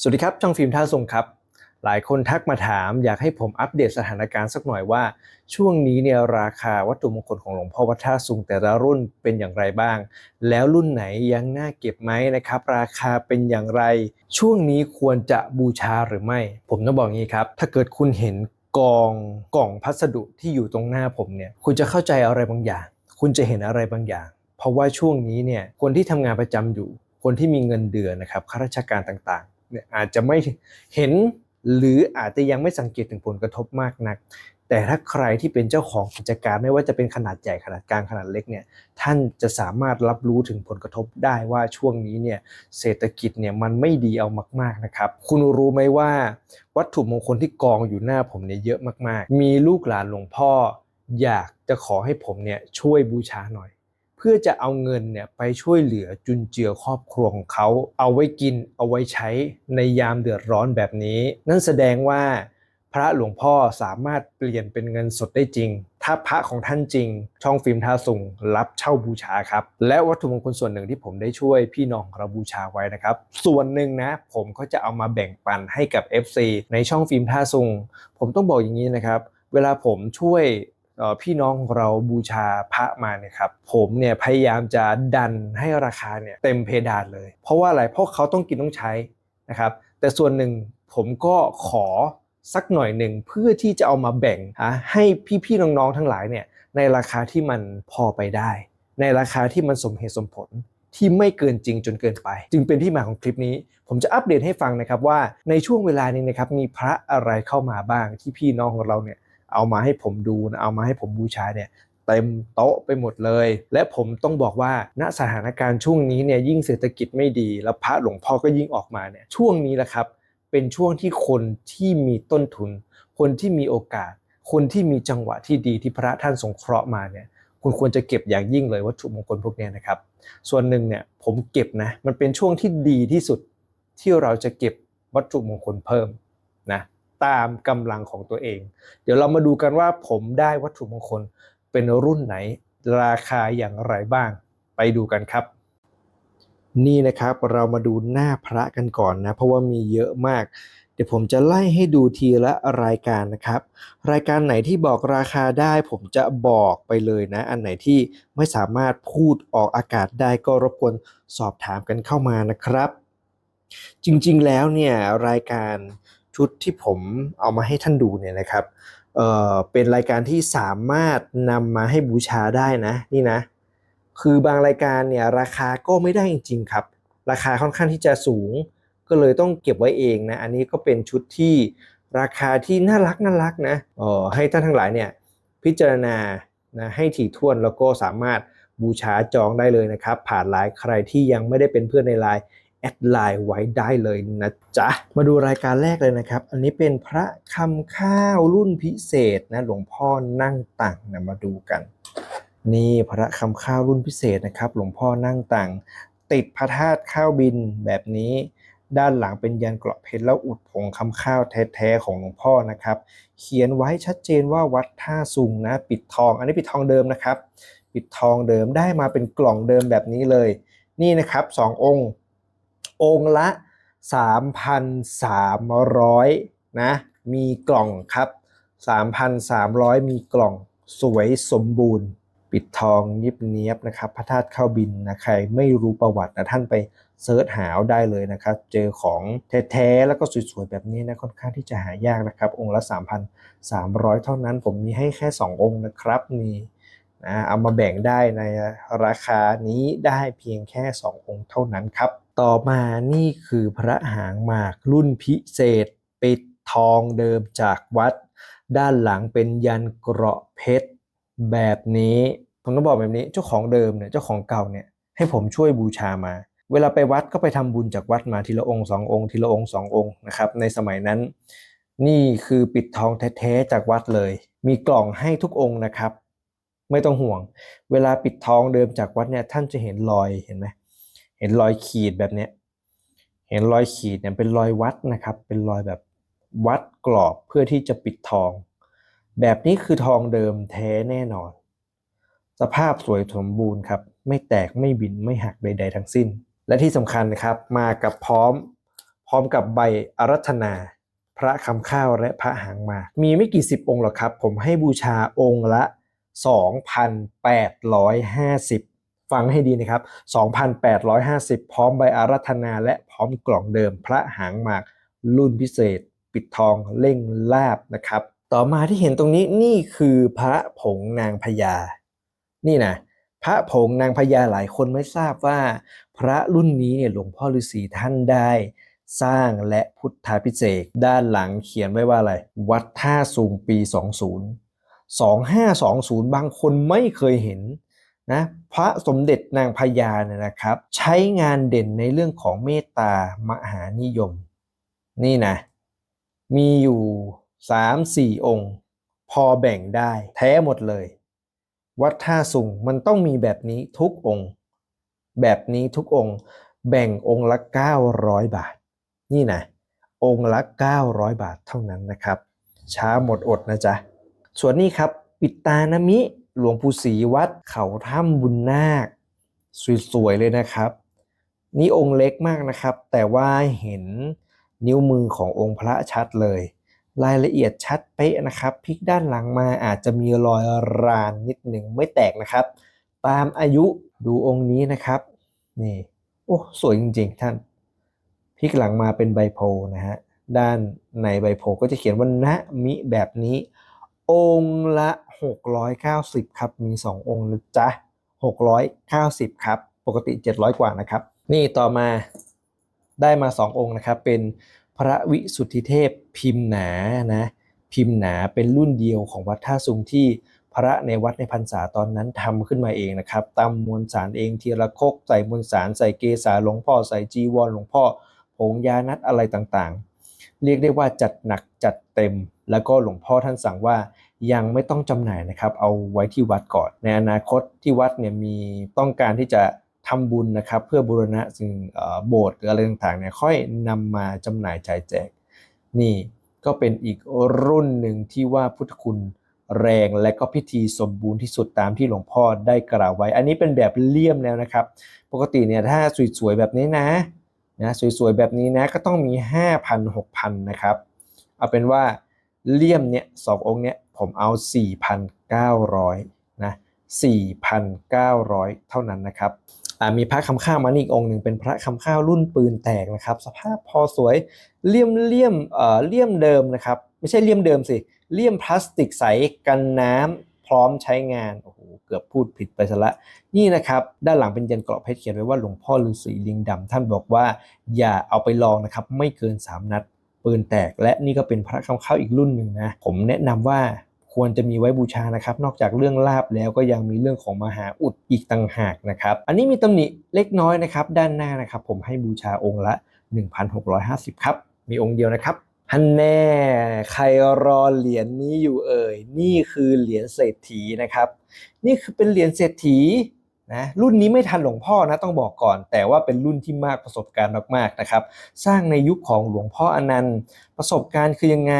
สวัสดีครับ ช่องฟิล์มท่าทรงครับ หลายคนทักมาถามอยากให้ผมอัปเดตสถานการณ์สักหน่อยว่า ช่วงนี้เนี่ยราคาวัตถุมงคลของหลวงพ่อวัดท่าทรงแต่ละรุ่นเป็นอย่างไรบ้าง แล้วรุ่นไหนยังน่าเก็บไหมนะครับ ราคาเป็นอย่างไร ช่วงนี้ควรจะบูชาหรือไม่ ผมต้องบอกงี้ครับ ถ้าเกิดคุณเห็นกองกล่องพัสดุที่อยู่ตรงหน้าผมเนี่ยคุณจะเข้าใจอะไรบางอย่าง คุณจะเห็นอะไรบางอย่าง เพราะว่าช่วงนี้เนี่ยคนที่ทำงานประจำอยู่ คนที่มีเงินเดือนนะครับข้าราชการต่าง เนี่ยอาจจะไม่เห็นหรืออาจจะยังไม่สังเกตถึงผลกระทบมากนัก แต่ถ้าใครที่เป็นเจ้าของกิจการไม่ว่าจะเป็นขนาดใหญ่ขนาดกลางขนาดเล็กเนี่ยท่านจะสามารถรับรู้ถึงผลกระทบได้ว่าช่วงนี้เนี่ยเศรษฐกิจเนี่ยมันไม่ดีเอามาก ๆนะครับ คุณรู้ไหมว่า วัตถุมงคลที่กองอยู่หน้าผมเนี่ยเยอะมากๆ มีลูกหลานหลวงพ่อ อยากจะขอให้ผมเนี่ยช่วยบูชาหน่อย พื่อจะเอาเงินเนี่ยไปช่วยเหลือจุนเจือครอบครัวของเขา เอาไว้กินเอาไว้ใช้ในยามเดือดร้อนแบบนี้ นั่นแสดงว่าพระหลวงพ่อสามารถเปลี่ยนเป็นเงินสดได้จริง ถ้าพระของท่านจริง ช่องฟิล์มท่าสุงรับเช่าบูชาครับ และวัตถุมงคลส่วนหนึ่งที่ผมได้ช่วยพี่น้องเราบูชาไว้นะครับ ส่วนหนึ่งนะ ผมก็จะเอามาแบ่งปันให้กับ FC ในช่องฟิล์มท่าสุง ผมต้องบอกอย่างนี้นะครับ เวลาผมช่วย พี่น้องของเราบูชาพระมาเนี่ยครับผมเนี่ยพยายามจะดันให้ราคาเนี่ยเต็มเพดานเลย เพราะว่าอะไรเพราะเขาต้องกินต้องใช้นะครับแต่ส่วนหนึ่งผมก็ขอสักหน่อยหนึ่งเพื่อที่จะเอามาแบ่งให้พี่ๆน้องๆทั้งหลายเนี่ยในราคาที่มันพอไปได้ ในราคาที่มันสมเหตุสมผลที่ไม่เกินจริงจนเกินไป จึงเป็นที่มาของคลิปนี้ ผมจะอัปเดตให้ฟังนะครับว่าในช่วงเวลานี้นะครับมีพระอะไรเข้ามาบ้างที่พี่น้องของเราเนี่ย เอามาให้ผมดูนะเอามาให้ผมบูชาเนี่ยเต็มโต๊ะไปหมดเลย และผมต้องบอกว่าณสถานการณ์ช่วงนี้เนี่ยยิ่งเศรษฐกิจไม่ดี แล้วพระหลวงพ่อก็ยิ่งออกมาเนี่ยช่วงนี้แหละครับ เป็นช่วงที่คนที่มีต้นทุน คนที่มีโอกาส คนที่มีจังหวะที่ดีที่พระท่านสงเคราะห์มาเนี่ยคุณควรจะเก็บอย่างยิ่งเลยวัตถุมงคลพวกนี้นะครับ ส่วนหนึ่งเนี่ยผมเก็บนะมันเป็นช่วงที่ดีที่สุดที่เราจะเก็บวัตถุมงคลเพิ่มนะ ตามกำลังของตัวเอง เดี๋ยวเรามาดูกันว่าผมได้วัตถุมงคลเป็นรุ่นไหนราคาอย่างไรบ้าง ไปดูกันครับ นี่นะครับเรามาดูหน้าพระกันก่อนนะ เพราะว่ามีเยอะมาก เดี๋ยวผมจะไล่ให้ดูทีละรายการนะครับ รายการไหนที่บอกราคาได้ผมจะบอกไปเลยนะ อันไหนที่ไม่สามารถพูดออกอากาศได้ก็รบกวนสอบถามกันเข้ามานะครับ จริงๆแล้วเนี่ยรายการ ชุดที่ผมเอามาให้ท่านดูเนี่ยนะครับเอ่อเป็นรายการที่สามารถนำมาให้บูชาได้นะนี่นะ คือบางรายการเนี่ยราคาก็ไม่ได้จริงๆครับ ราคาค่อนข้างที่จะสูง ก็เลยต้องเก็บไว้เองนะอันนี้ก็เป็นชุดที่ราคาที่น่ารักน่ารักนะเออให้ท่านทั้งหลายเนี่ยพิจารณานะให้ถี่ถ้วนแล้วก็สามารถบูชาจองได้เลยนะครับ ผ่านไลน์ใครที่ยังไม่ได้เป็นเพื่อนในไลน์ แอดไลน์ไว้ได้เลยนะจ๊ะ มาดูรายการแรกเลยนะครับ อันนี้เป็นพระคำข้าวรุ่นพิเศษนะหลวงพ่อนั่งต่างนะมาดูกัน นี่พระคำข้าวรุ่นพิเศษนะครับ หลวงพ่อนั่งต่างติดพระธาตุข้าวบินแบบนี้ ด้านหลังเป็นยันเกราะเพชรแล้วอุดผงคำข้าวแท้ๆของหลวงพ่อนะครับ เขียนไว้ชัดเจนว่าวัดท่าซุงนะ ปิดทอง อันนี้ปิดทองเดิมนะครับ ปิดทองเดิมได้มาเป็นกล่องเดิมแบบนี้เลย นี่นะครับสององค์ องค์ละ 3,300 นะ มีกล่องครับ 3,300 มีกล่องสวยสมบูรณ์ ปิดทองยิบเนียบนะครับ พระธาตุเข้าบินนะใครไม่รู้ประวัตินะท่านไปเซิร์ชหาเอาได้เลยนะครับ เจอของแท้ๆแล้วก็สวยๆแบบนี้นะค่อนข้างที่จะหายากนะครับ องค์ละ 3,300 เท่านั้น ผมมีให้แค่ 2 องค์นะครับนี่นะเอามาแบ่งได้ในราคานี้ได้เพียงแค่ 2 องค์เท่านั้นครับ ต่อมานี่คือพระหางหมากรุ่นพิเศษ ปิดทองเดิมจากวัด ด้านหลังเป็นยันเกราะเพชรแบบนี้ผมต้องบอกแบบนี้เจ้าของเดิมเนี่ยเจ้าของเก่าเนี่ยให้ผมช่วยบูชามา เวลาไปวัดก็ไปทำบุญจากวัดมาทีละองค์สององค์ทีละองค์สององค์นะครับในสมัยนั้น นี่คือปิดทองแท้ๆจากวัดเลย มีกล่องให้ทุกองค์นะครับ ไม่ต้องห่วง เวลาปิดทองเดิมจากวัดเนี่ยท่านจะเห็นรอยเห็นไหม ห็นรอยขีดแบบเนี้ยเห็นรอยขีดเนี่ยเป็นรอยวัดนะครับ เป็นรอยแบบวัดกรอบเพื่อที่จะปิดทอง แบบนี้คือทองเดิมแท้แน่นอน สภาพสวยสมบูรณ์ครับ ไม่แตกไม่บินไม่หักใด ๆ ทั้งสิ้น และที่สำคัญนะครับมากับพร้อม พร้อมกับใบอารัธนา พระคำข้าวและพระหางมา มีไม่กี่สิบองค์หรอกครับ ผมให้บูชาองค์ละ 2,850 ฟังให้ดีนะครับ 2,850 พร้อมใบอารัธนาและพร้อมกล่องเดิมพระหางหมากรุ่นพิเศษ ปิดทองเล่งลาบนะครับ ต่อมาที่เห็นตรงนี้นี่คือพระผงนางพญา นี่นะพระผงนางพญาหลายคนไม่ทราบว่า พระรุ่นนี้เนี่ยหลวงพ่อฤาษีท่านได้สร้างและพุทธาพิเศษด้านหลังเขียนไว้ว่าอะไร วัดท่าสูงปี 20 2520 บางคนไม่เคยเห็น นะพระสมเด็จนางพญาเนี่ยนะครับ ใช้งานเด่นในเรื่องของเมตตามหานิยม นี่นะ มีอยู่3-4องค์ พอแบ่งได้แท้หมดเลย วัดท่าสุงมันต้องมีแบบนี้ทุกองค์ แบบนี้ทุกองค์ แบ่งองค์ละ 900 บาท นี่นะ องค์ละ 900 บาทเท่านั้นนะครับ ช้าหมดอดนะจ๊ะ ส่วนนี้ครับ ปิดตานามิ หลวงปู่ศรีวัดเขาถ้ำบุญนาค สวยๆเลยนะครับ นี่องค์เล็กมากนะครับ แต่ว่าเห็นนิ้วมือขององค์พระชัดเลย รายละเอียดชัดเป๊ะนะครับพลิกด้านหลังมาอาจจะมีรอยรานนิดหนึ่งไม่แตกนะครับ ตามอายุดูองค์นี้นะครับ นี่โอ้สวยจริงๆท่านพลิกหลังมาเป็นใบโพนะฮะด้านในใบโพก็จะเขียนว่าณมิแบบนี้ องค์ละ 690 ครับ มี 2 องค์นะจ๊ะ 690 ครับ ปกติ 700 กว่านะครับ นี่ต่อมาได้มา 2 องค์นะครับ เป็นพระวิสุทธิเทพพิมพ์หนานะ พิมพ์หนาเป็นรุ่นเดียวของวัดท่าซุงที่พระในวัดในพรรษาตอนนั้นทำขึ้นมาเองนะครับตำมวลสารเองทีละคกใส่มวลสารใส่เกสาหลวงพ่อใส่จีวรหลวงพ่อผงยานัดอะไรต่างๆ เรียกได้ว่าจัดหนักจัดเต็ม แล้วก็หลวงพ่อท่านสั่งว่ายังไม่ต้องจำหน่ายนะครับ เอาไว้ที่วัดก่อน ในอนาคตที่วัดเนี่ยมีต้องการที่จะทำบุญนะครับ เพื่อบูรณะสิ่งโบสถ์หรืออะไรต่างๆเนี่ยค่อยนำมาจำหน่ายจ่ายแจก นี่ก็เป็นอีกรุ่นหนึ่งที่ว่าพุทธคุณแรงและก็พิธีสมบูรณ์ที่สุดตามที่หลวงพ่อได้กล่าวไว้ อันนี้เป็นแบบเลี่ยมแล้วนะครับ ปกติเนี่ยถ้าสวยๆแบบนี้นะนะสวยๆแบบนี้นะก็ต้องมี 5,000 6,000นะครับเอาเป็นว่า เลี่ยมเนี่ยสององค์เนี่ยผมเอา 4,900นะ4,900 เท่านั้นนะครับมีพระคำข้าวมานี่อีกองค์หนึ่งเป็นพระคำข้าวรุ่นปืนแตกนะครับ สภาพพอสวยเลี่ยมเลี่ยมเอ่อเลี่ยมเดิมนะครับ ไม่ใช่เลี่ยมเดิมสิเลี่ยมพลาสติกใสกันน้ำพร้อมใช้งานโอ้โหเกือบพูดผิดไปซะละ นี่นะครับ ด้านหลังเป็นยันเกราะเพชรเขียนไว้ว่าหลวงพ่อฤาษีลิงดำท่านบอกว่าอย่าเอาไปลองนะครับ ไม่เกิน 3 นัด ปืนแตก และนี่ก็เป็นพระคำเข้าอีกรุ่นหนึ่งนะ ผมแนะนำว่าควรจะมีไว้บูชานะครับ นอกจากเรื่องลาบแล้วก็ยังมีเรื่องของมหาอุดอีกต่างหากนะครับ อันนี้มีตำหนิเล็กน้อยนะครับ ด้านหน้านะครับ ผมให้บูชาองค์ละ 1,650 ครับ มีองค์เดียวนะครับฮันแน่ใครรอเหรียญนี้อยู่เอ่ย นี่คือเหรียญเศรษฐีนะครับ นี่คือเป็นเหรียญเศรษฐี นะรุ่นนี้ไม่ทันหลวงพ่อนะต้องบอกก่อน แต่ว่าเป็นรุ่นที่มากประสบการณ์มากๆนะครับ สร้างในยุคของหลวงพ่ออนันต์ประสบการณ์คือยังไง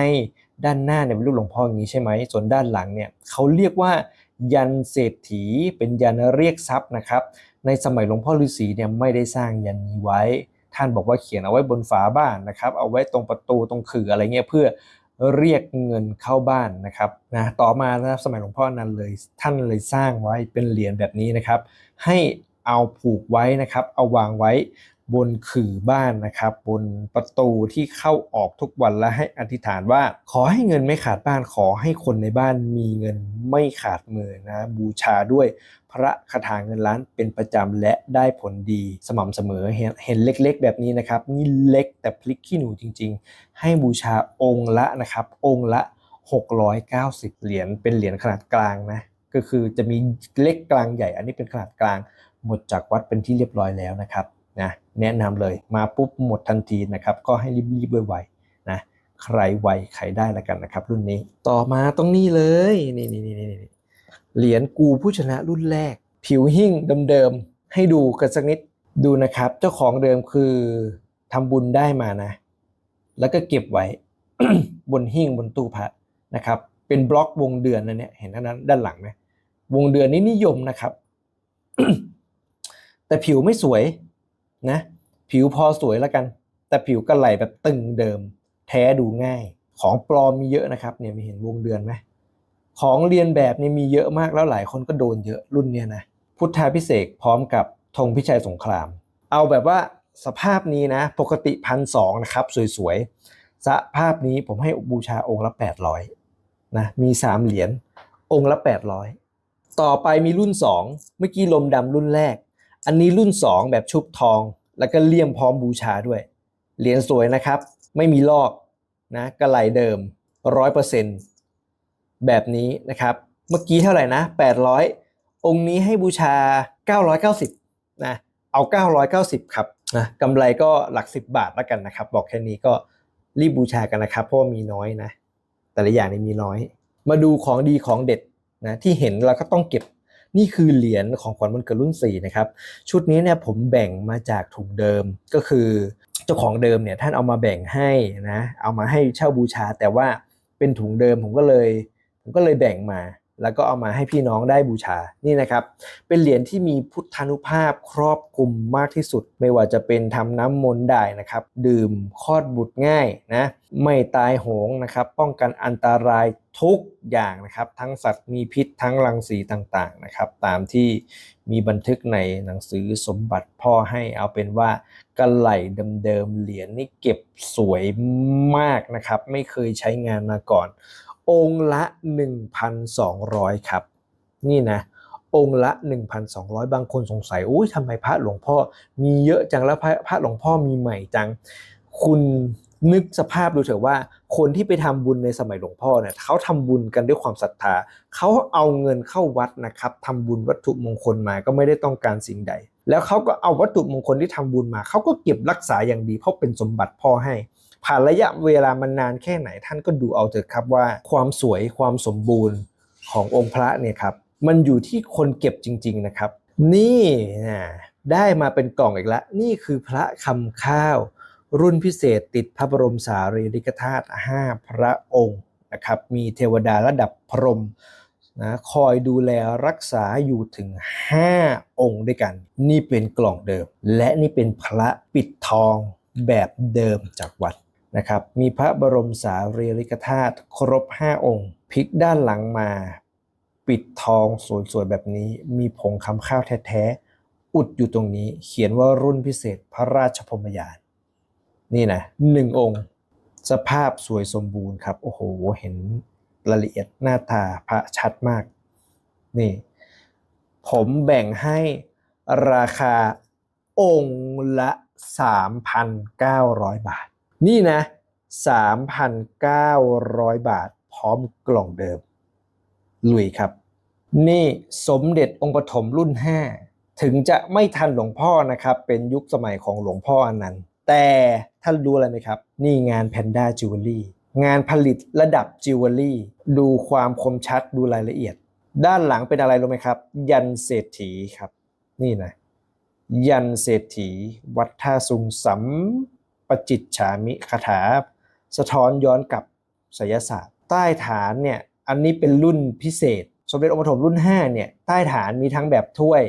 ด้านหน้าเนี่ยเป็นรูปหลวงพ่ออย่างนี้ใช่ไหมส่วนด้านหลังเนี่ยเขาเรียกว่ายันเศรษฐีเป็นยันเรียกทรัพย์นะครับ ในสมัยหลวงพ่อฤาษีเนี่ยไม่ได้สร้างยันนี้ไว้ ท่านบอกว่าเขียนเอาไว้บนฝาบ้านนะครับ เอาไว้ตรงประตูตรงขื่ออะไรเงี้ยเพื่อ เรียกเงินเข้าบ้านนะครับนะต่อมานะครับสมัยหลวงพ่อนันเลยท่านเลยสร้างไว้เป็นเหรียญแบบนี้นะครับ ให้เอาผูกไว้นะครับ เอาวางไว้ บนขื่อบ้านนะครับ บนประตูที่เข้าออกทุกวันและให้อธิษฐานว่า ขอให้เงินไม่ขาดบ้านขอให้คนในบ้านมีเงินไม่ขาดมือนะบูชาด้วยพระคาถาเงินล้านเป็นประจำและได้ผลดีสม่ำเสมอเห็นเล็กๆ แบบนี้นะครับนี่เล็กแต่พลิกขี้หนูจริง ๆ ให้บูชาองค์ละนะครับ องค์ละ 690 เหรียญเป็นเหรียญขนาดกลางนะก็คือจะมีเล็กกลางใหญ่ อันนี้เป็นขนาดกลางหมดจากวัดเป็นที่เรียบร้อยแล้วนะครับนะ แนะนำเลยมาปุ๊บหมดทันทีนะครับก็ให้รีบๆไวๆนะใครไวใครได้ละกันนะครับ รุ่นนี้ต่อมาตรงนี้เลยนี่นี่นี่นี่เหรียญกูผู้ชนะรุ่นแรก ผิวหิ่งเดิมๆให้ดูกันสักนิดดูนะครับ เจ้าของเดิมคือทำบุญได้มานะ แล้วก็เก็บไว้บนหิ้งบนตู้พระนะครับ เป็นบล็อกวงเดือนนะเนี่ยเห็นท่านั้นด้านหลังไหมวงเดือนนี้นิยมนะครับ แต่ผิวไม่สวย นะผิวพอสวยแล้วกัน แต่ผิวกระไหลแบบตึงเดิม แท้ดูง่าย ของปลอมมีเยอะนะครับเนี่ยมีเห็นวงเดือนไหมของเรียนแบบนี่มีเยอะมากแล้วหลายคนก็โดนเยอะรุ่นเนี่ยนะพุทธาพิเศษพร้อมกับธงพิชัยสงคราม เอาแบบว่าสภาพนี้นะปกติพันสองนะครับสวยๆสภาพนี้ผมให้บูชาองค์ละ 800นะมี3เหรียญองค์ละ 800 ต่อไปมีรุ่น 2 เมื่อกี้ลมดำรุ่นแรก อันนี้รุ่น 2 แบบชุบทอง แล้วก็เลี่ยมพร้อมบูชาด้วย เหรียญสวยนะครับ ไม่มีลอกนะกระไหลเดิม 100%แบบนี้นะครับ เมื่อกี้เท่าไหร่นะ 800 องค์นี้ให้บูชา 990นะเอา 990 ครับนะกำไรก็หลัก 10 บาทแล้วกันนะครับ บอกแค่นี้ก็รีบบูชากันนะครับ เพราะว่ามีน้อยนะ แต่ละอย่างนี่มีน้อย มาดูของดีของเด็ดนะที่เห็นเราก็ต้องเก็บ นี่คือเหรียญของขวัญวันเกิดรุ่น 4 นะครับ ชุดนี้เนี่ยผมแบ่งมาจากถุงเดิมก็คือเจ้าของเดิมเนี่ยท่านเอามาแบ่งให้นะเอามาให้เช่าบูชา แต่ว่าเป็นถุงเดิมผมก็เลย ผมก็เลยแบ่งมา แล้วก็เอามาให้พี่น้องได้บูชา นี่นะครับ เป็นเหรียญที่มีพุทธานุภาพครอบคลุมมากที่สุด ไม่ว่าจะเป็นทำน้ำมนต์ได้นะครับ ดื่มคลอดบุตรง่ายนะ ไม่ตายโหงนะครับ ป้องกันอันตรายทุกอย่างนะครับ ทั้งสัตว์มีพิษทั้งรังสีต่างๆนะครับ ตามที่มีบันทึกในหนังสือสมบัติพ่อให้เอาเป็นว่ากระไหลเดิมๆเหรียญนี่เก็บสวยมากนะครับ ไม่เคยใช้งานมาก่อน องค์ละ 1,200 ครับ นี่นะ องค์ละ 1,200 บางคนสงสัยอุ้ยทำไมพระหลวงพ่อ มีเยอะจังแล้วพระพระหลวงพ่อมีใหม่จัง คุณนึกสภาพดูเถอะว่า คนที่ไปทำบุญในสมัยหลวงพ่อเนี่ยเขาทำบุญกันด้วยความศรัทธาเขาเอาเงินเข้าวัดนะครับทำบุญวัตถุมงคลมาก็ไม่ได้ต้องการสิ่งใด แล้วเขาก็เอาวัตถุมงคลที่ทำบุญมาเขาก็เก็บรักษาอย่างดีเพราะเป็นสมบัติพ่อให้ ผ่านระยะเวลามันนานแค่ไหนท่านก็ดูเอาเถอะครับว่าความสวยความสมบูรณ์ขององค์พระเนี่ยครับมันอยู่ที่คนเก็บจริง ๆนะครับ นี่นะได้มาเป็นกล่องอีกแล้วนี่คือพระคำข้าว รุ่นพิเศษติดพระบรมสารีริกธาตุ5พระองค์นะครับมีเทวดาระดับพรหมนะคอยดูแลรักษาอยู่ถึง 5 องค์ด้วยกัน นี่เป็นกล่องเดิม และนี่เป็นพระปิดทองแบบเดิมจากวัด นะครับ มีพระบรมสารีริกธาตุครบ 5 องค์พลิกด้านหลังมา ปิดทองสวยๆแบบนี้ มีผงคำข้าวแท้ๆ อุดอยู่ตรงนี้ เขียนว่ารุ่นพิเศษพระราชพรมยาน นี่นะหนึ่งองค์ สภาพสวยสมบูรณ์ครับ โอ้โห เห็นรายละเอียดหน้าตาพระชัดมาก นี่ ผมแบ่งให้ราคาองค์ละ 3,900 บาท นี่นะ 3,900 บาท พร้อมกล่องเดิม ลุยครับ นี่สมเด็จองค์ปฐมรุ่น 5 ถึงจะไม่ทันหลวงพ่อนะครับ เป็นยุคสมัยของหลวงพ่ออันนั้นแต่ท่านรู้อะไรไหมครับ นี่งานแพนด้าจิวเวลรี่งานผลิตระดับจิวเวลรี่ดูความคมชัดดูรายละเอียด ด้านหลังเป็นอะไรรู้ไหมครับ ยันเศรษฐีครับ นี่นะ ยันเศรษฐี วัดท่าสุงสัม ปจิตฉามิคาถา สะท้อนย้อนกลับไสยศาสตร์ ใต้ฐานเนี่ยอันนี้เป็นรุ่นพิเศษ สมเด็จองค์ปฐมรุ่น 5 เนี่ยใต้ฐานมีทั้งแบบถ้วย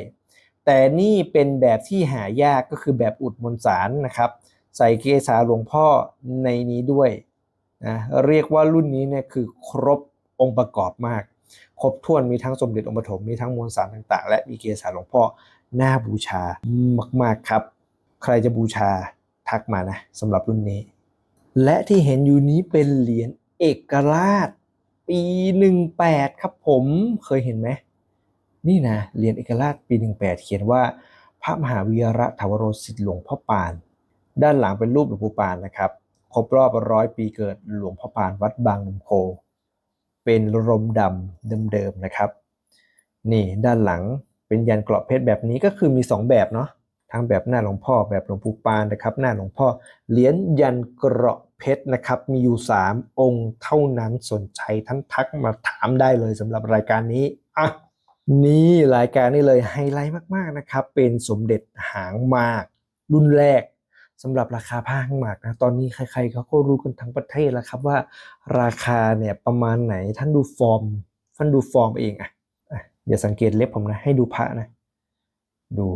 แต่นี่เป็นแบบที่หายากก็คือแบบอุดมนสารนะครับ ใส่เกษาหลวงพ่อในนี้ด้วยนะเรียกว่ารุ่นนี้เนี่ยคือครบองค์ประกอบมาก ครบถ้วนมีทั้งสมเด็จองค์ปฐมมีทั้งมวลสารต่าง ๆ และมีเกษาหลวงพ่อน่าบูชามากๆครับ ใครจะบูชา ทักมานะสำหรับรุ่นนี้ และที่เห็นอยู่นี้เป็นเหรียญเอกราช ปี 18 ครับผมเคยเห็นไหมนี่นะเหรียญเอกราชปี 18 เขียนว่า พระมหาวีระถาวโรสิทธิหลวงพ่อปาน ด้านหลังเป็นรูปหลวงปู่ปานนะครับครบรอบร้อยปีเกิดหลวงพ่อปานวัดบางนมโค เป็นรมดำเดิมๆนะครับ นี่ด้านหลังเป็นยันเกราะเพชรแบบนี้ก็คือมี 2 แบบเนาะ ทั้งแบบหน้าหลวงพ่อแบบหลวงปู่ปานนะครับ หน้าหลวงพ่อเหรียญยันเกราะเพชรนะครับมีอยู่ 3 องค์เท่านั้นสนใจท่านทักมาถามได้เลยสำหรับรายการนี้อะนี่รายการนี้เลยไฮไลท์มากๆนะครับ เป็นสมเด็จหางหมากรุ่นแรกสำหรับราคาผ้าหางหมากนะตอนนี้ใครๆเขาก็รู้กันทั้งประเทศแล้วครับว่า ราคาเนี่ยประมาณไหนท่านดูฟอร์มท่านดูฟอร์มเองอะอย่าสังเกตเล็บผมนะให้ดูพระนะ ดู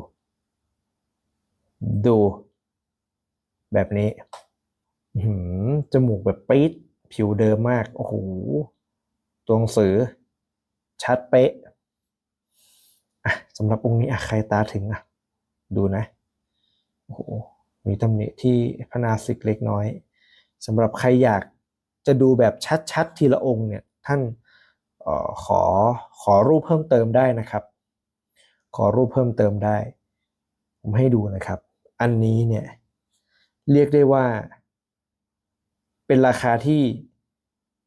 ดูแบบนี้หือจมูกแบบปี๊ดผิวเดิมมาก โอ้โห ตัวหนังสือ ชัดเป๊ะอะสำหรับองค์นี้อะใครตาถึงอะดูนะ โอ้โห มีตำหนิที่พนาสิกเล็กน้อยสำหรับใครอยากจะดูแบบชัดๆทีละองค์เนี่ย ท่านออขอขอรูปเพิ่มเติมได้นะครับ ขอรูปเพิ่มเติมได้ ผมให้ดูนะครับ อันนี้เนี่ยเรียกได้ว่า เป็นราคาที่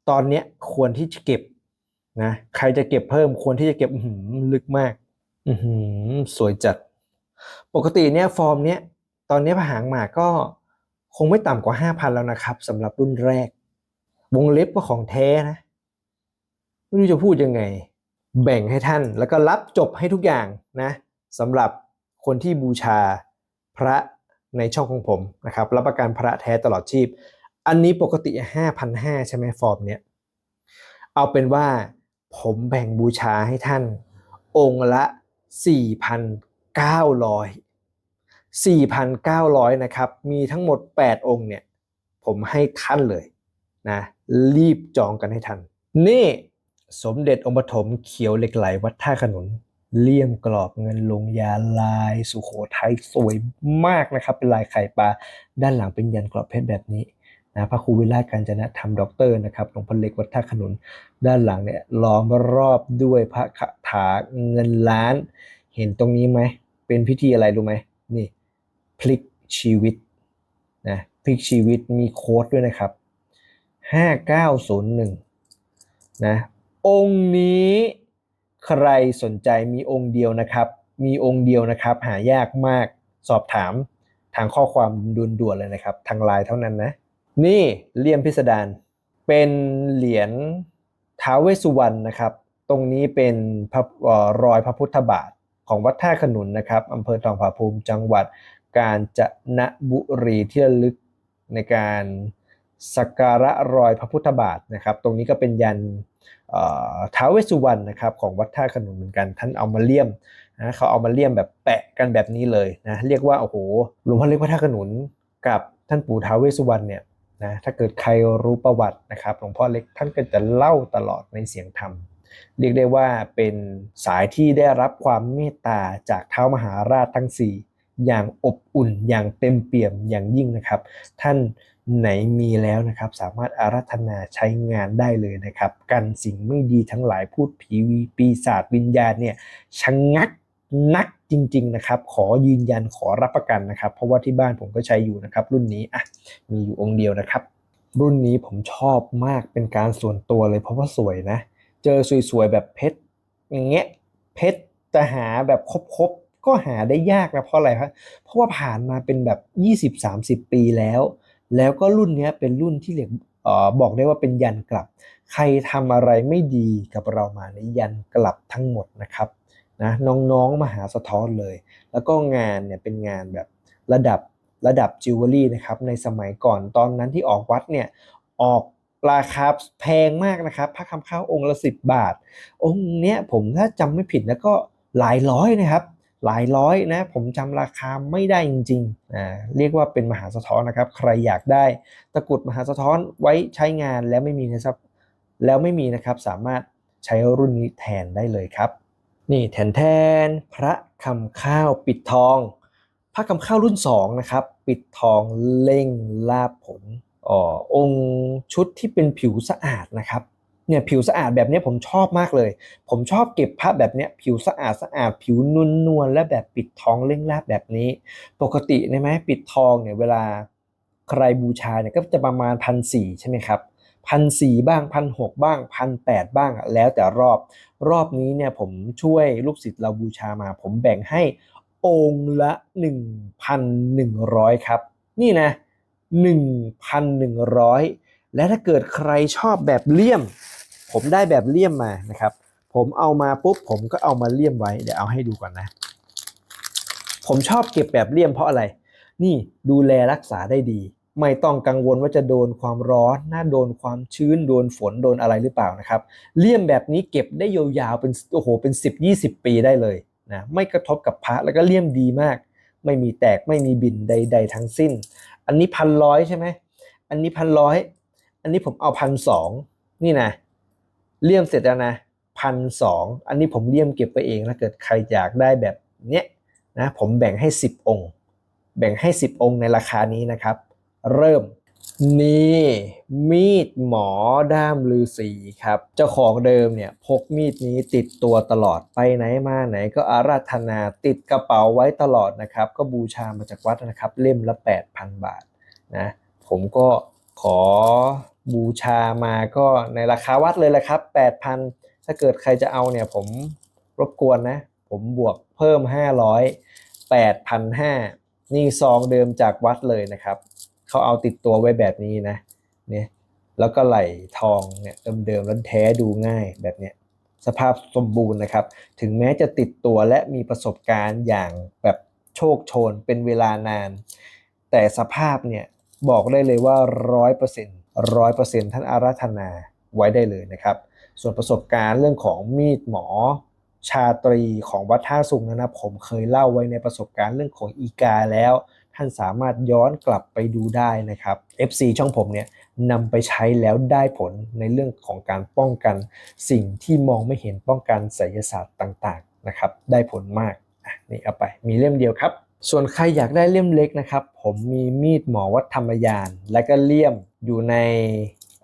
ตอนเนี้ยควรที่จะเก็บนะใครจะเก็บเพิ่มควรที่จะเก็บอื้อหือลึกมากอืสวยจัด ปกติเนี่ยฟอร์มเนี้ยตอนนี้ผหางหมากก็คงไม่ต่ำกว่า5,000แล้วนะครับสำหรับรุ่นแรก วงเล็บก็ของแท้นะ ไม่รู้จะพูดยังไง แบ่งให้ท่านแล้วก็รับจบให้ทุกอย่างนะสำหรับคนที่บูชา พระในช่องของผมนะครับรับประกันพระแท้ตลอดชีพ อันนี้ปกติ 5,500 ใช่ไหมฟอร์มเนี้ยเอาเป็นว่าผมแบ่งบูชาให้ท่าน องค์ละ 4,900 4,900 นะครับ มีทั้งหมด 8 องค์เนี่ย ผมให้ท่านเลยนะ รีบจองกันให้ทัน นี่ สมเด็จองค์ปฐมเขียวเหล็กไหลวัดท่าขนุน เลี่ยมกรอบเงินลงยาลายสุโขทัยสวยมากนะครับ เป็นลายไข่ปลาด้านหลังเป็นยันกรอบเพชรแบบนี้นะพระครูวิราชการจนะธรรมด็อกเตอร์นะครับหลวงพ่อเล็กวัดท่าขนุน ด้านหลังเนี่ยล้อมรอบด้วยพระคาถาเงินล้าน เห็นตรงนี้ไหม เป็นพิธีอะไรรู้ไหมนี่พลิกชีวิตนะพลิกชีวิตมีโค้ดด้วยนะครับ 5901นะองค์นี้ ใครสนใจมีองค์เดียวนะครับ มีองค์เดียวนะครับ หายากมากสอบถามทางข้อความด่วนๆเลยนะครับ ทางไลน์เท่านั้นนะ นี่เลี่ยมพิสดารเป็นเหรียญท้าวเวสสุวรรณนะครับ ตรงนี้เป็นรอยพระพุทธบาทของวัดท่าขนุนนะครับอำเภอทองผาภูมิจังหวัดกาญจนบุรีที่ระลึกในการสักการะรอยพระพุทธบาทนะครับ ตรงนี้ก็เป็นยัน ท้าวเวสุวรรณนะครับของวัดท่าขนุนเหมือนกัน ท่านเอามาเลี่ยมนะเขาเอามาเลี่ยมแบบแปะกันแบบนี้เลยนะเรียกว่าโอ้โหหลวงพ่อเล็กวัดท่าขนุนกับท่านปู่ท้าวเวสสุวรรณเนี่ยนะถ้าเกิดใครรู้ประวัตินะครับหลวงพ่อเล็กท่านก็จะเล่าตลอดในเสียงธรรม เรียกได้ว่าเป็นสายที่ได้รับความเมตตาจากเท้ามหาราชทั้งสี่ อย่างอบอุ่นอย่างเต็มเปี่ยมอย่างยิ่งนะครับ ท่านไหนมีแล้วนะครับ สามารถอารัธนาใช้งานได้เลยนะครับ กันสิ่งไม่ดีทั้งหลายพูดผีวีปีศาจวิญญาณเนี่ยชะงงักนักจริง ๆ นะครับ ขอยืนยันขอรับประกันนะครับ เพราะว่าที่บ้านผมก็ใช้อยู่นะครับ รุ่นนี้อะมีอยู่องค์เดียวนะครับ รุ่นนี้ผมชอบมากเป็นการส่วนตัวเลยเพราะว่าสวยนะ เจอสวยๆแบบเพชรอย่างเงี้ยเพชรจะหาแบบครบๆ ก็หาได้ยากนะเพราะอะไรครับเพราะว่าผ่านมาเป็นแบบ 20-30 ปีแล้ว แล้วก็รุ่นนี้เป็นรุ่นที่เรียกออบอกได้ว่าเป็นยันกลับ ใครทำอะไรไม่ดีกับเรามาในยยันกลับทั้งหมดนะครับนะน้องๆมาหาสะท้อนเลย แล้วก็งานเนี่ยเป็นงานแบบระดับระดับจิวเวลรี่นะครับในสมัยก่อนตอนนั้นที่ออกวัดเนี่ยออกราคาแพงมากนะครับพระคำข้าวองค์ละสิบบาท องค์เนี้ยผมถ้าจำไม่ผิดแล้วก็หลายร้อยนะครับ หลายร้อยนะ ผมจำราคาไม่ได้จริงๆอ่าเรียกว่าเป็นมหาสะท้อนนะครับ ใครอยากได้ตะกรุดมหาสะท้อนไว้ใช้งานแล้วไม่มีนะครับ แล้วไม่มีนะครับสามารถใช้รุ่นนี้แทนได้เลยครับ นี่แทนแทนพระคำข้าวปิดทอง พระคำข้าวรุ่น2นะครับ ปิดทองเล่งลาบผลอ๋อองค์ชุดที่เป็นผิวสะอาดนะครับ เนี่ยผิวสะอาดแบบนี้ผมชอบมากเลย ผมชอบเก็บภาพแบบนี้ผิวสะอาดสะอาดผิวนวลนวลและแบบปิดทองเล่งลาบแบบนี้ ปกติใช่ไหมปิดทองเนี่ยเวลาใครบูชาเนี่ยก็จะประมาณพันสี่ใช่ไหมครับพันสี่บ้างพันหกบ้างพันแปดบ้างแล้วแต่รอบรอบนี้เนี่ยผมช่วยลูกศิษย์เราบูชามา ผมแบ่งให้องค์ละ 1,100 ครับ นี่นะ 1,100 และถ้าเกิดใครชอบแบบเลี่ยม ผมได้แบบเลี่ยมมานะครับ ผมเอามาปุ๊บผมก็เอามาเลี่ยมไว้เดี๋ยวเอาให้ดูก่อนนะ ผมชอบเก็บแบบเลี่ยมเพราะอะไร นี่ดูแลรักษาได้ดี ไม่ต้องกังวลว่าจะโดนความร้อนน่าโดนความชื้นโดนฝนโดนอะไรหรือเปล่านะครับ เลี่ยมแบบนี้เก็บได้ยาวๆเป็นโอ้โหเป็น 10-20 ปีได้เลยนะไม่กระทบกับพระแล้วก็เลี่ยมดีมาก ไม่มีแตกไม่มีบินใด ๆ ทั้งสิ้น อันนี้พันร้อยใช่ไหมอันนี้พันร้อยอันนี้ผมเอาพันสองนี่นะ เลี่ยมเสร็จแล้วนะพันสองอันนี้ผมเลี่ยมเก็บไปเองถ้าเกิดใครอยากได้แบบเนี้ยนะผมแบ่งให้ 10 องค์ แบ่งให้ 10 องค์ในราคานี้นะครับ เริ่มนี่มีดหมอด้ามลือสีครับ เจ้าของเดิมเนี่ยพกมีดนี้ติดตัวตลอดไปไหนมาไหนก็อาราธนาติดกระเป๋าไว้ตลอดนะครับ ก็บูชามาจากวัดนะครับ เล่มละ 8,000 บาทนะผมก็ขอ บูชามาก็ในราคาวัดเลยแหละครับ 8,000 ถ้าเกิดใครจะเอาเนี่ยผมรบกวนนะ ผมบวกเพิ่ม 500 8,500 นี่ซองเดิมจากวัดเลยนะครับ เขาเอาติดตัวไว้แบบนี้นะเนี่ยแล้วก็ไหลทองเนี่ยเดิมๆแล้วแท้ดูง่ายแบบเนี้ยสภาพสมบูรณ์นะครับ ถึงแม้จะติดตัวและมีประสบการณ์อย่างแบบโชคโชนเป็นเวลานาน แต่สภาพเนี่ยบอกได้เลยว่าร้อยเปอ ร้อยเปอร์เซ็นต์ท่านอาราธนาไว้ได้เลยนะครับ ส่วนประสบการณ์เรื่องของมีดหมอชาตรีของวัดท่าสุงนะครับผมเคยเล่าไว้ในประสบการณ์เรื่องของอีกาแล้ว ท่านสามารถย้อนกลับไปดูได้นะครับ FC ช่องผมเนี่ยนำไปใช้แล้วได้ผลในเรื่องของการป้องกัน สิ่งที่มองไม่เห็นป้องกันไสยศาสตร์ต่างๆนะครับ ได้ผลมากนี่เอาไปมีเล่มเดียวครับ ส่วนใครอยากได้เล่มเล็กนะครับ ผมมีมีดหมอวัดธรรมยาน และก็เลี่ยมอยู่ใน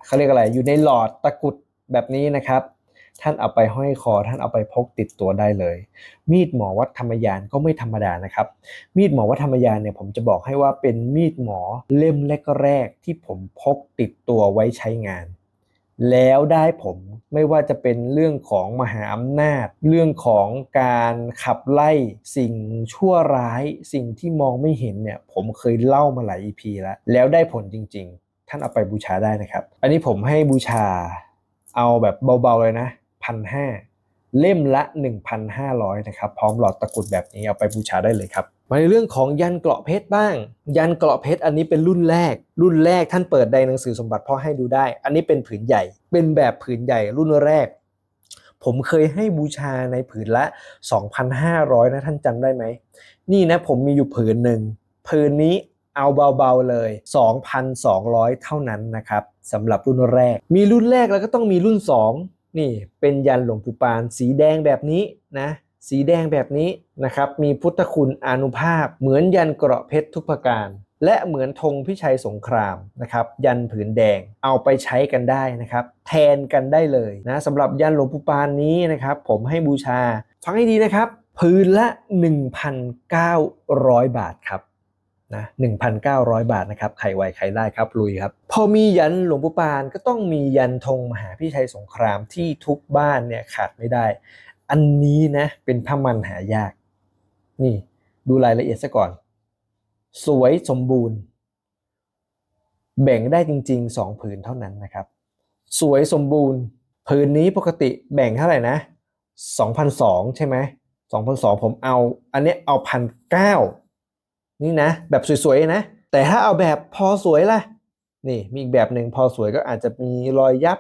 เขาเรียกอะไรอยู่ในหลอดตะกุดแบบนี้นะครับ ท่านเอาไปห้อยคอ ท่านเอาไปพกติดตัวได้เลย มีดหมอวัดธรรมยานก็ไม่ธรรมดานะครับ มีดหมอวัดธรรมยานเนี่ยผมจะบอกให้ว่าเป็นมีดหมอเล่มแรกๆที่ผมพกติดตัวไว้ใช้งาน แล้วได้ผมไม่ว่าจะเป็นเรื่องของมหาอำนาจ เรื่องของการขับไล่สิ่งชั่วร้าย สิ่งที่มองไม่เห็นเนี่ยผมเคยเล่ามาหลาย EP แล้ว แล้วได้ผลจริง ๆ ท่านเอาไปบูชาได้นะครับ อันนี้ผมให้บูชาเอาแบบเบาๆเลยนะพันห้า เล่มละ 1,500 นะครับ พร้อมหลอดตะกรุดแบบนี้เอาไปบูชาได้เลยครับ มาในเรื่องของยันเกราะเพชรบ้าง ยันเกราะเพชรอันนี้เป็นรุ่นแรก รุ่นแรกท่านเปิดในหนังสือสมบัติพ่อให้ดูได้ อันนี้เป็นผืนใหญ่ เป็นแบบผืนใหญ่รุ่นแรก ผมเคยให้บูชาในผืนละ 2,500 นะท่านจำได้ไหม นี่นะผมมีอยู่ผืนหนึ่ง ผืนนี้เอาเบาๆเลย 2,200 เท่านั้นนะครับสำหรับรุ่นแรก มีรุ่นแรกแล้วก็ต้องมีรุ่น 2 นี่เป็นยันหลวงปู่ปาน สีแดงแบบนี้นะ สีแดงแบบนี้นะครับ มีพุทธคุณอนุภาพ เหมือนยันเกราะเพชรทุกประการ และเหมือนธงพิชัยสงครามนะครับ ยันผืนแดงเอาไปใช้กันได้นะครับ แทนกันได้เลยนะสำหรับยันหลวงปู่ปานนี้นะครับ ผมให้บูชา ฟังให้ดีนะครับ พื้นละ 1,900 บาทครับ นะ1,900 บาทนะครับใครไวใครได้ครับลุยครับ พอมียันหลวงปู่ปานก็ต้องมียันธงมหาพิชัยสงครามที่ทุกบ้านเนี่ยขาดไม่ได้ อันนี้นะเป็นผ้ามันหายาก นี่ดูรายละเอียดซะก่อน สวยสมบูรณ์ แบ่งได้จริง ๆ 2 ผืนเท่านั้นนะครับ สวยสมบูรณ์ ผืนนี้ปกติแบ่งเท่าไหร่นะ2,002ใช่ไหม2,002ผมเอา อันเนี้ยเอาพั นี่นะ แบบสวยๆนะ แต่ถ้าเอาแบบพอสวยล่ะ นี่มีอีกแบบหนึ่งพอสวยก็อาจจะมีรอยยับ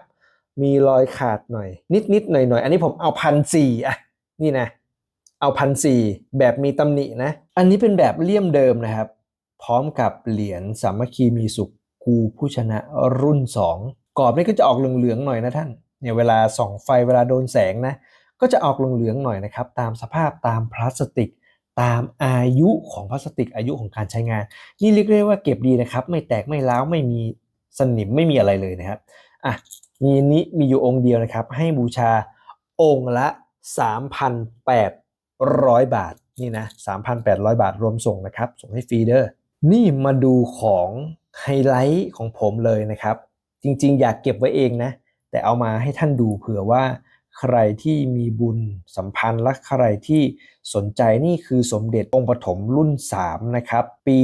มีรอยขาดหน่อย นิดๆหน่อยๆ อันนี้ผมเอาพันสี่อะนี่นะ เอาพันสี่แบบมีตำหนินะ อันนี้เป็นแบบเลี่ยมเดิมนะครับ พร้อมกับเหรียญสามัคคีมีสุขกูผู้ชนะรุ่น 2 กรอบนี่ก็จะออกเหลืองๆหน่อยนะท่านเนี่ยเวลาส่องไฟเวลาโดนแสงนะ ก็จะออกเหลืองๆหน่อยนะครับ ตามสภาพตามพลาสติก ตามอายุของพลาสติกอายุของการใช้งาน นี่เรียกได้ว่าเก็บดีนะครับ ไม่แตกไม่ร้าวไม่มีสนิมไม่มีอะไรเลยนะครับอะมีนี้มีอยู่องค์เดียวนะครับ ให้บูชาองค์ละ 3,800 บาทนี่นะ3,800 บาทรวมส่งนะครับ ส่งให้ฟรีเดอร์นี่มาดูของไฮไลท์ของผมเลยนะครับ จริงๆ อยากเก็บไว้เองนะ แต่เอามาให้ท่านดูเผื่อว่า ใครที่มีบุญสัมพันธ์และใครที่สนใจนี่คือสมเด็จองค์ปฐมรุ่น 3 นะครับ ปี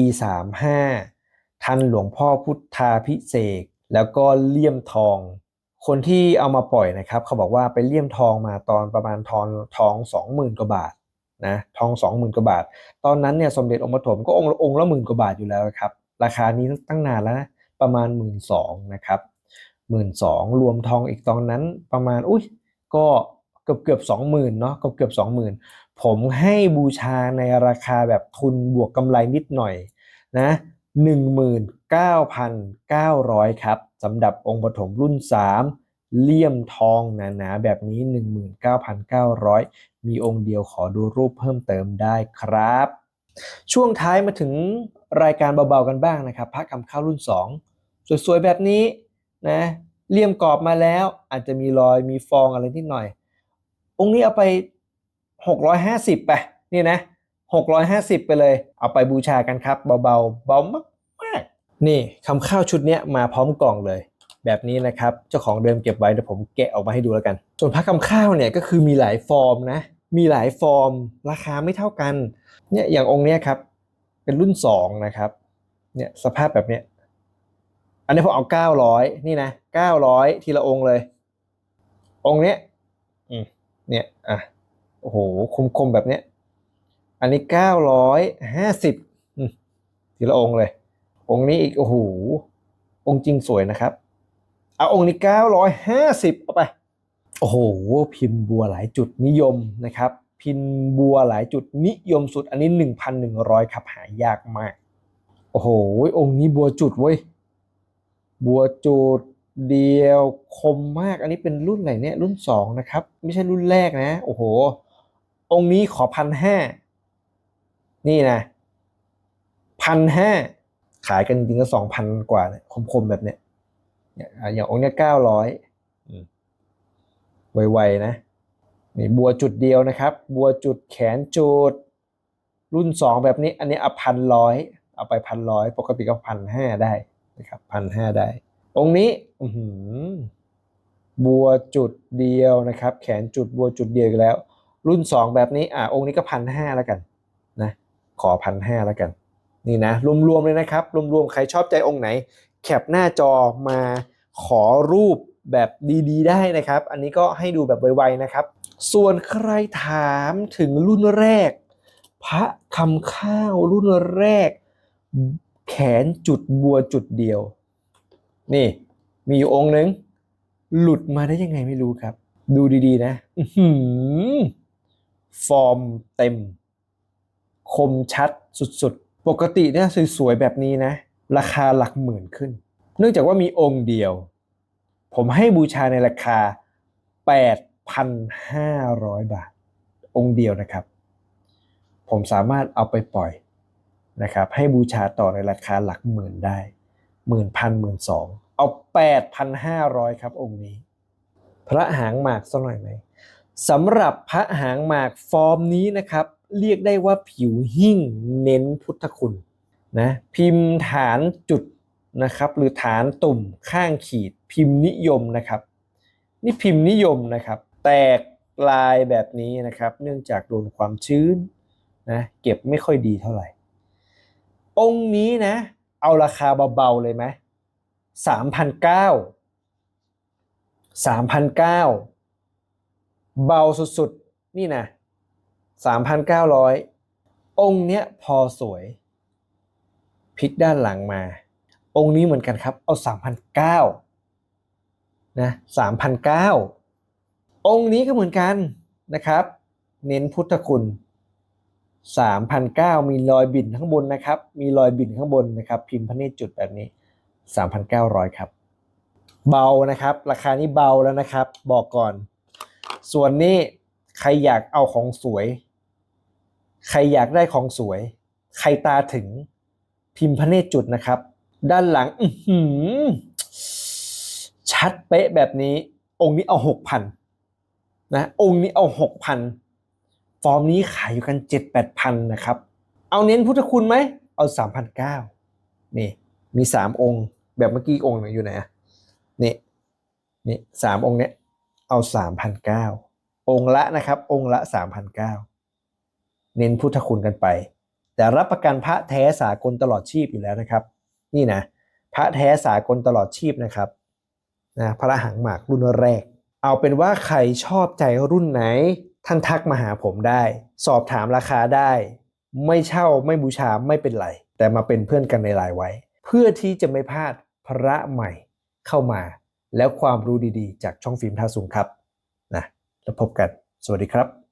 35 ท่านหลวงพ่อพุทธาพิเศษแล้วก็เลี่ยมทอง คนที่เอามาปล่อยนะครับ เขาบอกว่าไปเลี่ยมทองมาตอนประมาณทองทอง20,000กว่าบาทนะทอง20,000กว่าบาท ตอนนั้นเนี่ยสมเด็จองค์ปฐมก็องค์องค์ละหมื่นกว่าบาทอยู่แล้วครับ ราคานี้ตั้งนานแล้วนะประมาณ1 2ื่นสองนะครับหมื่นสองรวมทองอีกตอนนั้นประมาณอุ้ย ก็เกือบเกือบสองหมื่นเนาะเกือบเกือบสองหมื่นผมให้บูชาในราคาแบบทุนบวกกำไรนิดหน่อยนะ19,900ครับสำหรับองค์ปฐมรุ่น3เลี่ยมทองหนาๆแบบนี้ 19,900 มีองค์เดียวขอดูรูปเพิ่มเติมได้ครับ ช่วงท้ายมาถึงรายการเบาๆกันบ้างนะครับพระคำข้าวรุ่น 2 สวยๆแบบนี้นะ เลี่ยมกรอบมาแล้ว อาจจะมีรอยมีฟองอะไรนิดหน่อย องค์นี้เอาไป 650ไปนี่นะ 650 ไปเลย เอาไปบูชากันครับเบาๆเบามากมากๆนี่คำข้าวชุดนี้มาพร้อมกล่องเลย แบบนี้นะครับ เจ้าของเดิมเก็บไว้เดี๋ยวผมแกะออกมาให้ดูแล้วกัน ส่วนพระคำข้าวเนี่ยก็คือมีหลายฟอร์มนะ มีหลายฟอร์ม ราคาไม่เท่ากันเนี่ยอย่างองค์เนี้ยครับเป็นรุ่น 2 นะครับเนี่ยสภาพแบบเนี้ย อันนี้ผมเอา900นี่นะ900ทีละองค์เลย องค์เนี้ยอืมเนี่ยอะโอ้โหคมๆแบบเนี้ย อันนี้950อืมทีละองค์เลย องค์นี้อีกโอ้โหองค์จริงสวยนะครับ เอาองค์นี้950เอาไป โอ้โห พิมพ์บัวหลายจุดนิยมนะครับ พิมพ์บัวหลายจุดนิยมสุดอันนี้1,100ครับหายากมาก โอ้โหองค์นี้บัวจุดเว้ย บัวจุดเดียวคมมาก อันนี้เป็นรุ่นไหนเนี่ยรุ่นสองนะครับ ไม่ใช่รุ่นแรกนะ โอ้โห องค์นี้ขอพันห้านี่นะพันห้าขายกันจริงๆก็สองพันกว่าเนี่ยคมๆแบบเนี้ยเนี่ยอะอย่างองค์เนี้ยเก้าร้อยไวๆนะนี่บัวจุดเดียวนะครับ บัวจุดแขนจุด รุ่นสองแบบนี้ อันนี้เอาพันร้อยเอาไปพันร้อยปกติก็พันห้าได้ นะครับพันห้าได้ องค์นี้บัวจุดเดียวนะครับ แขนจุดบัวจุดเดียวแล้ว รุ่นสองแบบนี้อ่าองค์นี้ก็พันห้าแล้วกันนะขอพันห้าแล้วกัน นี่นะรวมๆเลยนะครับ รวมๆใครชอบใจองค์ไหน แคปหน้าจอมาขอรูปแบบดีๆ ได้นะครับ อันนี้ก็ให้ดูแบบไวๆนะครับ ส่วนใครถามถึงรุ่นแรก พระคำข้าวรุ่นแรก แขนจุดบัวจุดเดียว นี่ มีอยู่องค์หนึ่งหลุดมาได้ยังไงไม่รู้ครับ ดูดีๆนะฟอร์มเต็ม คมชัดสุดๆ ปกติเนี่ยสวยๆ แบบนี้นะ ราคาหลักหมื่นขึ้น เนื่องจากว่ามีองค์เดียว ผมให้บูชาในราคา 8,500 บาท องค์เดียวนะครับ ผมสามารถเอาไปปล่อย นะครับให้บูชาต่อในราคาหลักหมื่นได้หมื่นพันหมื่นสองเอา8,500ครับองค์นี้ พระหางหมากสักหน่อยไหมสำหรับพระหางหมากฟอร์มนี้นะครับ เรียกได้ว่าผิวหิ่งเน้นพุทธคุณนะพิมพ์ฐานจุดนะครับ หรือฐานตุ่มข้างขีด พิมพ์นิยมนะครับ นี่พิมพ์นิยมนะครับ แตกลายแบบนี้นะครับ เนื่องจากโดนความชื้นนะเก็บไม่ค่อยดีเท่าไหร่ องค์นี้นะ เอาราคาเบาๆเลยไหมสามพันเก้าสามพันเก้าเบาสุดๆ นี่นะสามพันเก้าร้อยองค์เนี้ยพอสวยพลิกด้านหลังมา องค์นี้เหมือนกันครับ เอาสามพันเก้านะสามพันเก้าองค์นี้ก็เหมือนกันนะครับ เน้นพุทธคุณ 3,009มีรอยบิ่นข้างบนนะครับ มีรอยบิ่นข้างบนนะครับ พิมพ์พระเนตรจุดแบบนี้ 3,900 ครับ เบานะครับ ราคานี้เบาแล้วนะครับ บอกก่อน ส่วนนี้ใครอยากเอาของสวย ใครอยากได้ของสวย ใครตาถึง พิมพ์พระเนตรจุดนะครับ ด้านหลังอื้อหือชัดเป๊ะแบบนี้ องค์นี้เอา6,000นะ องค์นี้เอา6,000ฟอ ร์มนี้ขายอยู่กันเจ็ดแปดพันนะครับ เอาเน้นพุทธคุณไหม เอาสามพันเก้านี่มีสามองค์ แบบเมื่อกี้องค์หนึ่งอยู่ไหนอะนี่นี่สามองค์เนี้ยเอาสามพันเก้าองค์ละนะครับ องค์ละสามพันเก้าเน้นพุทธคุณกันไป แต่รับประกันพระแท้สากลตลอดชีพอยู่แล้วนะครับ นี่นะพระแท้สากลตลอดชีพนะครับนะพระหางหมากรุ่นแรก เอาเป็นว่าใครชอบใจรุ่นไหน ท่านทักมาหาผมได้ สอบถามราคาได้ ไม่เช่าไม่บูชาไม่เป็นไร แต่มาเป็นเพื่อนกันในไลน์ไว้ เพื่อที่จะไม่พลาดพระใหม่เข้ามา แล้วความรู้ดีๆ จากช่องฟิล์มท่าสูงครับนะแล้วพบกัน สวัสดีครับ